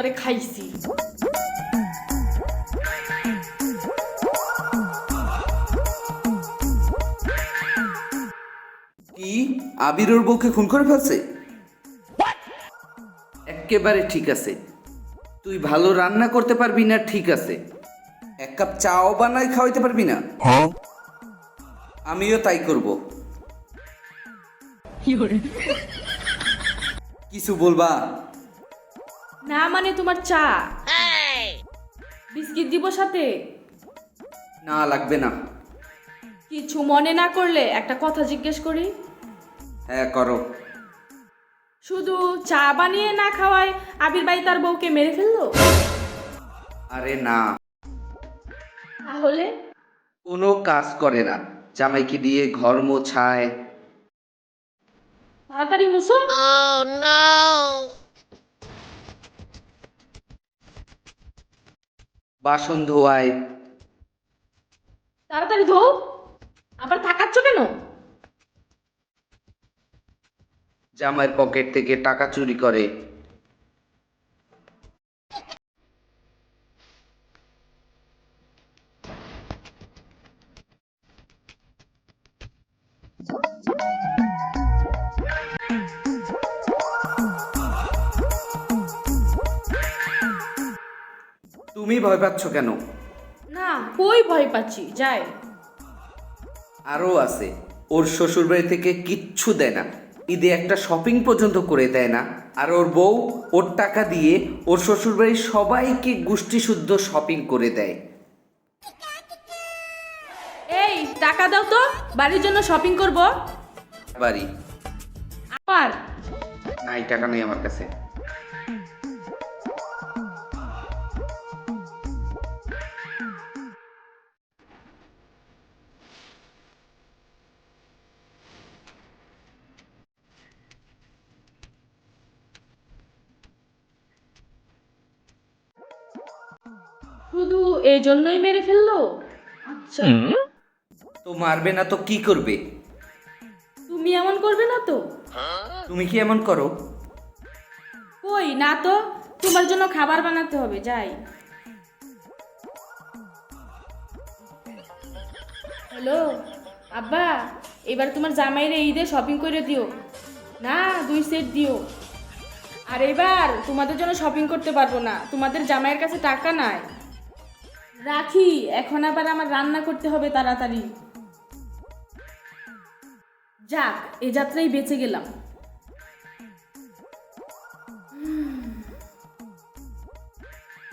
ওরে খাইছি। কি? আবির ওর বউকে খুন করে ফেলছে? একেবারে ঠিক আছে। তুই ভালো রান্না করতে পারবি না ঠিক আছে। এক কাপ চাও বানাই খাওয়াইতে পারবি না? আমিও তাই করব। কিছু বলবা? না মানে তোমার চা। বিস্কিট দিব সাথে? না লাগবে না। কিছু মনে না করলে একটা কথা জিজ্ঞেস করি। হ্যাঁ করো। শুধু চা বানিয়ে না খাওয়ায় আবির ভাই তার বউকে মেরে ফেলল? আরে না। তাহলে? কোনো কাজ করে না। জামাইকে দিয়ে ঘর মোছায়। তাড়াতাড়ি মুসো বাসন ধোয়ায়। তাড়াতাড়ি ধো। আবার তাকাচ্ছ কেন? জামাইয়ের পকেট থেকে টাকা চুরি করে। তুমি ভয় পাচ্ছ কেন? না কই ভয় পাচ্ছি? যাই। আরও আছে। ওর শ্বশুরবাড়ি থেকে কিচ্ছু দেয় না। ঈদে একটা শপিং পর্যন্ত করে দেয় না। আর ওর বউ ওর টাকা দিয়ে ওর শ্বশুরবাড়ির সবাইকে গোষ্ঠী শুদ্ধ শপিং করে দেয়। এই টাকা দাও তো। বাড়ির জন্য শপিং করব। বাড়ি। আবার। নাই টাকা নেই আমার কাছে। শুধু এই জন্যই মেরে ফেলল? আচ্ছা। তো মারবে না তো কি করবে? তুমি এমন করবে না তো। তুমি কি এমন করো? কই না তো। তোমার জন্য খাবার বানাতে হবে যাই। হ্যালো আব্বা এবার তোমার জামাইরে ঈদে শপিং করে দিও। না দুই সেট দিও। আর এবার তোমাদের জন্য শপিং করতে পারব না। তোমাদের জামাইয়ের কাছে টাকা নাই। রাখি এখন আবার আমার রান্না করতে হবে তাড়াতাড়ি। যাক এ যাত্রায় বেঁচে গেলাম।